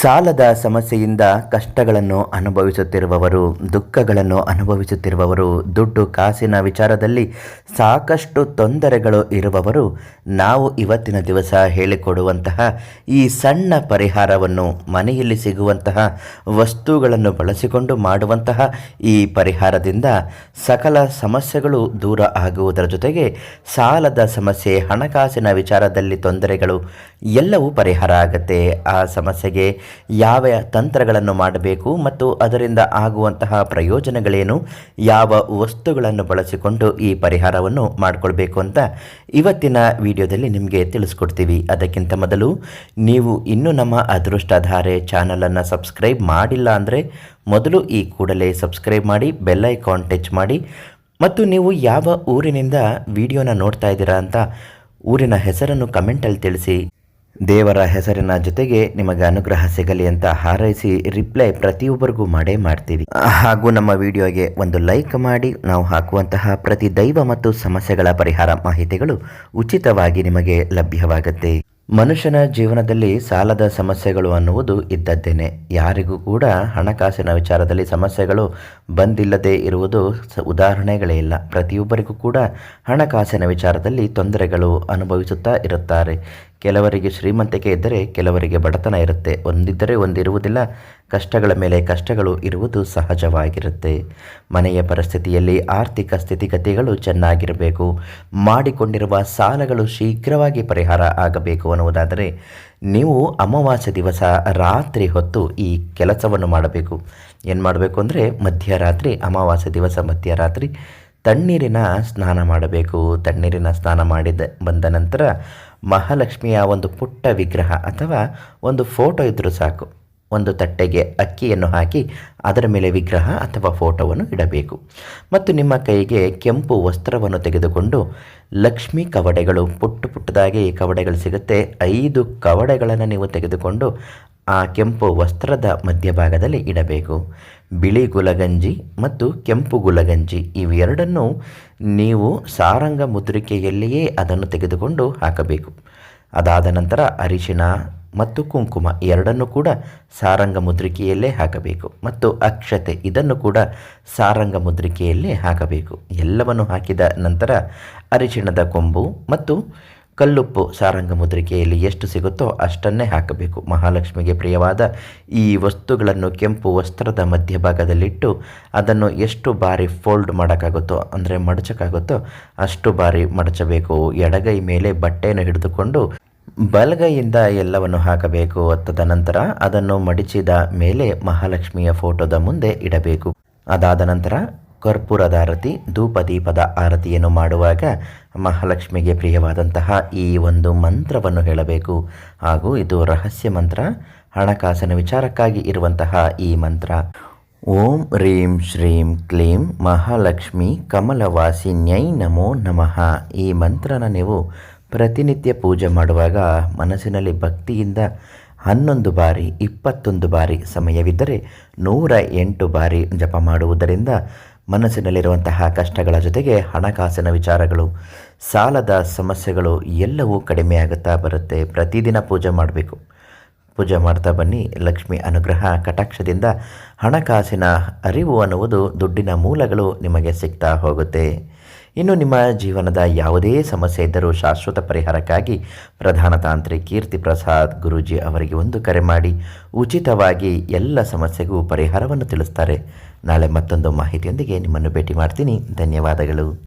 ಸಾಲದ ಸಮಸ್ಯೆಯಿಂದ ಕಷ್ಟಗಳನ್ನು ಅನುಭವಿಸುತ್ತಿರುವವರು, ದುಃಖಗಳನ್ನು ಅನುಭವಿಸುತ್ತಿರುವವರು, ದುಡ್ಡು ಕಾಸಿನ ವಿಚಾರದಲ್ಲಿ ಸಾಕಷ್ಟು ತೊಂದರೆಗಳು ಇರುವವರು, ನಾವು ಇವತ್ತಿನ ದಿವಸ ಹೇಳಿಕೊಡುವಂತಹ ಈ ಸಣ್ಣ ಪರಿಹಾರವನ್ನು ಮನೆಯಲ್ಲಿ ಸಿಗುವಂತಹ ವಸ್ತುಗಳನ್ನು ಬಳಸಿಕೊಂಡು ಮಾಡುವಂತಹ ಈ ಪರಿಹಾರದಿಂದ ಸಕಲ ಸಮಸ್ಯೆಗಳು ದೂರ ಆಗುವುದರ ಜೊತೆಗೆ ಸಾಲದ ಸಮಸ್ಯೆ, ಹಣಕಾಸಿನ ವಿಚಾರದಲ್ಲಿ ತೊಂದರೆಗಳು ಎಲ್ಲವೂ ಪರಿಹಾರ ಆಗುತ್ತೆ. ಆ ಸಮಸ್ಯೆಗೆ ಯಾವ ತಂತ್ರಗಳನ್ನು ಮಾಡಬೇಕು ಮತ್ತು ಅದರಿಂದ ಆಗುವಂತಹ ಪ್ರಯೋಜನಗಳೇನು? ಯಾವ ವಸ್ತುಗಳನ್ನು ಬಳಸಿಕೊಂಡು ಈ ಪರಿಹಾರವನ್ನು ಮಾಡಿಕೊಳ್ಬೇಕು ಅಂತ ಇವತ್ತಿನ ವಿಡಿಯೋದಲ್ಲಿ ನಿಮಗೆ ತಿಳಿಸ್ಕೊಡ್ತೀವಿ. ಅದಕ್ಕಿಂತ ಮೊದಲು ನೀವು ಇನ್ನೂ ನಮ್ಮ ಅದೃಷ್ಟಧಾರೆ ಚಾನಲನ್ನು ಸಬ್ಸ್ಕ್ರೈಬ್ ಮಾಡಿಲ್ಲ ಅಂದರೆ ಮೊದಲು ಈ ಕೂಡಲೇ ಸಬ್ಸ್ಕ್ರೈಬ್ ಮಾಡಿ, ಬೆಲ್ ಐಕಾನ್ ಟಚ್ ಮಾಡಿ. ಮತ್ತು ನೀವು ಯಾವ ಊರಿನಿಂದ ವಿಡಿಯೋನ ನೋಡ್ತಾ ಇದ್ದೀರಾ ಅಂತ ಊರಿನ ಹೆಸರನ್ನು ಕಮೆಂಟಲ್ಲಿ ತಿಳಿಸಿ. ದೇವರ ಹೆಸರಿನ ಜೊತೆಗೆ ನಿಮಗೆ ಅನುಗ್ರಹ ಸಿಗಲಿ ಅಂತ ಹಾರೈಸಿ ರಿಪ್ಲೈ ಪ್ರತಿಯೊಬ್ಬರಿಗೂ ಮಾಡೇ ಮಾಡ್ತೀವಿ. ಹಾಗೂ ನಮ್ಮ ವಿಡಿಯೋಗೆ ಒಂದು ಲೈಕ್ ಮಾಡಿ, ನಾವು ಹಾಕುವಂತಹ ಪ್ರತಿ ದೈವ ಮತ್ತು ಸಮಸ್ಯೆಗಳ ಪರಿಹಾರ ಮಾಹಿತಿಗಳು ಉಚಿತವಾಗಿ ನಿಮಗೆ ಲಭ್ಯವಾಗುತ್ತೆ. ಮನುಷ್ಯನ ಜೀವನದಲ್ಲಿ ಸಾಲದ ಸಮಸ್ಯೆಗಳು ಅನ್ನುವುದು ಇದ್ದದ್ದೇನೆ. ಯಾರಿಗೂ ಕೂಡ ಹಣಕಾಸಿನ ವಿಚಾರದಲ್ಲಿ ಸಮಸ್ಯೆಗಳು ಬಂದಿಲ್ಲದೆ ಇರುವುದು ಉದಾಹರಣೆಗಳೇ ಇಲ್ಲ. ಪ್ರತಿಯೊಬ್ಬರಿಗೂ ಕೂಡ ಹಣಕಾಸಿನ ವಿಚಾರದಲ್ಲಿ ತೊಂದರೆಗಳು ಅನುಭವಿಸುತ್ತಾ ಇರುತ್ತಾರೆ. ಕೆಲವರಿಗೆ ಶ್ರೀಮಂತಿಕೆ ಇದ್ದರೆ ಕೆಲವರಿಗೆ ಬಡತನ ಇರುತ್ತೆ. ಒಂದಿದ್ದರೆ ಒಂದಿರುವುದಿಲ್ಲ. ಕಷ್ಟಗಳ ಮೇಲೆ ಕಷ್ಟಗಳು ಇರುವುದು ಸಹಜವಾಗಿರುತ್ತೆ. ಮನೆಯ ಪರಿಸ್ಥಿತಿಯಲ್ಲಿ ಆರ್ಥಿಕ ಸ್ಥಿತಿಗತಿಗಳು ಚೆನ್ನಾಗಿರಬೇಕು. ಮಾಡಿಕೊಂಡಿರುವ ಸಾಲಗಳು ಶೀಘ್ರವಾಗಿ ಪರಿಹಾರ ಆಗಬೇಕು ಅನ್ನುವುದಾದರೆ ನೀವು ಅಮಾವಾಸ್ಯ ದಿವಸ ರಾತ್ರಿ ಹೊತ್ತು ಈ ಕೆಲಸವನ್ನು ಮಾಡಬೇಕು. ಏನು ಮಾಡಬೇಕು ಅಂದರೆ ಮಧ್ಯರಾತ್ರಿ, ಅಮಾವಾಸ್ಯ ದಿವಸ ಮಧ್ಯರಾತ್ರಿ ತಣ್ಣೀರಿನ ಸ್ನಾನ ಮಾಡಬೇಕು. ತಣ್ಣೀರಿನ ಸ್ನಾನ ಮಾಡಿದ ಬಂದ ನಂತರ ಮಹಾಲಕ್ಷ್ಮಿಯ ಒಂದು ಪುಟ್ಟ ವಿಗ್ರಹ ಅಥವಾ ಒಂದು ಫೋಟೋ ಇದ್ದರೂ ಸಾಕು. ಒಂದು ತಟ್ಟೆಗೆ ಅಕ್ಕಿಯನ್ನು ಹಾಕಿ ಅದರ ಮೇಲೆ ವಿಗ್ರಹ ಅಥವಾ ಫೋಟೋವನ್ನು ಇಡಬೇಕು. ಮತ್ತು ನಿಮ್ಮ ಕೈಗೆ ಕೆಂಪು ವಸ್ತ್ರವನ್ನು ತೆಗೆದುಕೊಂಡು ಲಕ್ಷ್ಮಿ ಕವಡೆಗಳು ಪುಟ್ಟ ಪುಟ್ಟದಾಗಿ ಕವಡೆಗಳು ಸಿಗುತ್ತೆ. ಐದು ಕವಡೆಗಳನ್ನು ನೀವು ತೆಗೆದುಕೊಂಡು ಆ ಕೆಂಪು ವಸ್ತ್ರದ ಮಧ್ಯಭಾಗದಲ್ಲಿ ಇಡಬೇಕು. ಬಿಳಿ ಗುಲಗಂಜಿ ಮತ್ತು ಕೆಂಪು ಗುಲಗಂಜಿ ಇವೆರಡನ್ನು ನೀವು ಸಾರಂಗ ಮುದ್ರಿಕೆಯಲ್ಲಿಯೇ ಅದನ್ನು ತೆಗೆದುಕೊಂಡು ಹಾಕಬೇಕು. ಅದಾದ ನಂತರ ಅರಿಶಿಣ ಮತ್ತು ಕುಂಕುಮ ಎರಡನ್ನು ಕೂಡ ಸಾರಂಗ ಮುದ್ರಿಕೆಯಲ್ಲೇ ಹಾಕಬೇಕು ಮತ್ತು ಅಕ್ಷತೆ ಇದನ್ನು ಕೂಡ ಸಾರಂಗ ಮುದ್ರಿಕೆಯಲ್ಲೇ ಹಾಕಬೇಕು. ಎಲ್ಲವನ್ನು ಹಾಕಿದ ನಂತರ ಅರಿಶಿಣದ ಕೊಂಬು ಮತ್ತು ಕಲ್ಲುಪ್ಪು ಸಾರಂಗ ಮುದ್ರಿಕೆಯಲ್ಲಿ ಎಷ್ಟು ಸಿಗುತ್ತೋ ಅಷ್ಟನ್ನೇ ಹಾಕಬೇಕು. ಮಹಾಲಕ್ಷ್ಮಿಗೆ ಪ್ರಿಯವಾದ ಈ ವಸ್ತುಗಳನ್ನು ಕೆಂಪು ವಸ್ತ್ರದ ಮಧ್ಯಭಾಗದಲ್ಲಿಟ್ಟು ಅದನ್ನು ಎಷ್ಟು ಬಾರಿ ಫೋಲ್ಡ್ ಮಾಡೋಕ್ಕಾಗುತ್ತೋ, ಅಂದರೆ ಮಡಚಕ್ಕಾಗುತ್ತೋ ಅಷ್ಟು ಬಾರಿ ಮಡಚಬೇಕು. ಎಡಗೈ ಮೇಲೆ ಬಟ್ಟೆಯನ್ನು ಹಿಡಿದುಕೊಂಡು ಬಲಗೈಯಿಂದ ಎಲ್ಲವನ್ನು ಹಾಕಬೇಕು. ಅತ್ತದ ನಂತರ ಅದನ್ನು ಮಡಿಚಿದ ಮೇಲೆ ಮಹಾಲಕ್ಷ್ಮಿಯ ಫೋಟೋದ ಮುಂದೆ ಇಡಬೇಕು. ಅದಾದ ನಂತರ ಕರ್ಪೂರದ ಆರತಿ ಧೂಪ ದೀಪದ ಆರತಿಯನ್ನು ಮಾಡುವಾಗ ಮಹಾಲಕ್ಷ್ಮಿಗೆ ಪ್ರಿಯವಾದಂತಹ ಈ ಒಂದು ಮಂತ್ರವನ್ನು ಹೇಳಬೇಕು. ಹಾಗೂ ಇದು ರಹಸ್ಯ ಮಂತ್ರ, ಹಣಕಾಸಿನ ವಿಚಾರಕ್ಕಾಗಿ ಇರುವಂತಹ ಈ ಮಂತ್ರ. ಓಂ ರೀಂ ಶ್ರೀಂ ಕ್ಲೀಂ ಮಹಾಲಕ್ಷ್ಮಿ ಕಮಲವಾಸಿನ್ಯೈ ನಮೋ ನಮಃ. ಈ ಮಂತ್ರನ ನೀವು ಪ್ರತಿನಿತ್ಯ ಪೂಜೆ ಮಾಡುವಾಗ ಮನಸ್ಸಿನಲ್ಲಿ ಭಕ್ತಿಯಿಂದ ಹನ್ನೊಂದು ಬಾರಿ, ಇಪ್ಪತ್ತೊಂದು ಬಾರಿ ಸಮಯವಿದ್ದರೆ ನೂರ ಎಂಟು ಬಾರಿ ಜಪ ಮಾಡುವುದರಿಂದ ಮನಸ್ಸಿನಲ್ಲಿರುವಂತಹ ಕಷ್ಟಗಳ ಜೊತೆಗೆ ಹಣಕಾಸಿನ ವಿಚಾರಗಳು, ಸಾಲದ ಸಮಸ್ಯೆಗಳು ಎಲ್ಲವೂ ಕಡಿಮೆಯಾಗುತ್ತಾ ಬರುತ್ತೆ. ಪ್ರತಿದಿನ ಪೂಜೆ ಮಾಡಬೇಕು. ಪೂಜೆ ಮಾಡ್ತಾ ಬನ್ನಿ. ಲಕ್ಷ್ಮಿ ಅನುಗ್ರಹ ಕಟಾಕ್ಷದಿಂದ ಹಣಕಾಸಿನ ಅರಿವು ಅನ್ನುವುದು ದುಡ್ಡಿನ ಮೂಲಗಳು ನಿಮಗೆ ಸಿಗ್ತಾ ಹೋಗುತ್ತೆ. ಇನ್ನು ನಿಮ್ಮ ಜೀವನದ ಯಾವುದೇ ಸಮಸ್ಯೆ ಇದ್ದರೂ ಶಾಶ್ವತ ಪರಿಹಾರಕ್ಕಾಗಿ ಪ್ರಧಾನ ತಾಂತ್ರಿ ಕೀರ್ತಿ ಪ್ರಸಾದ್ ಗುರೂಜಿ ಅವರಿಗೆ ಒಂದು ಕರೆ ಮಾಡಿ, ಉಚಿತವಾಗಿ ಎಲ್ಲ ಸಮಸ್ಯೆಗೂ ಪರಿಹಾರವನ್ನು ತಿಳಿಸ್ತಾರೆ. ನಾಳೆ ಮತ್ತೊಂದು ಮಾಹಿತಿಯೊಂದಿಗೆ ನಿಮ್ಮನ್ನು ಭೇಟಿ ಮಾಡ್ತೀನಿ. ಧನ್ಯವಾದಗಳು.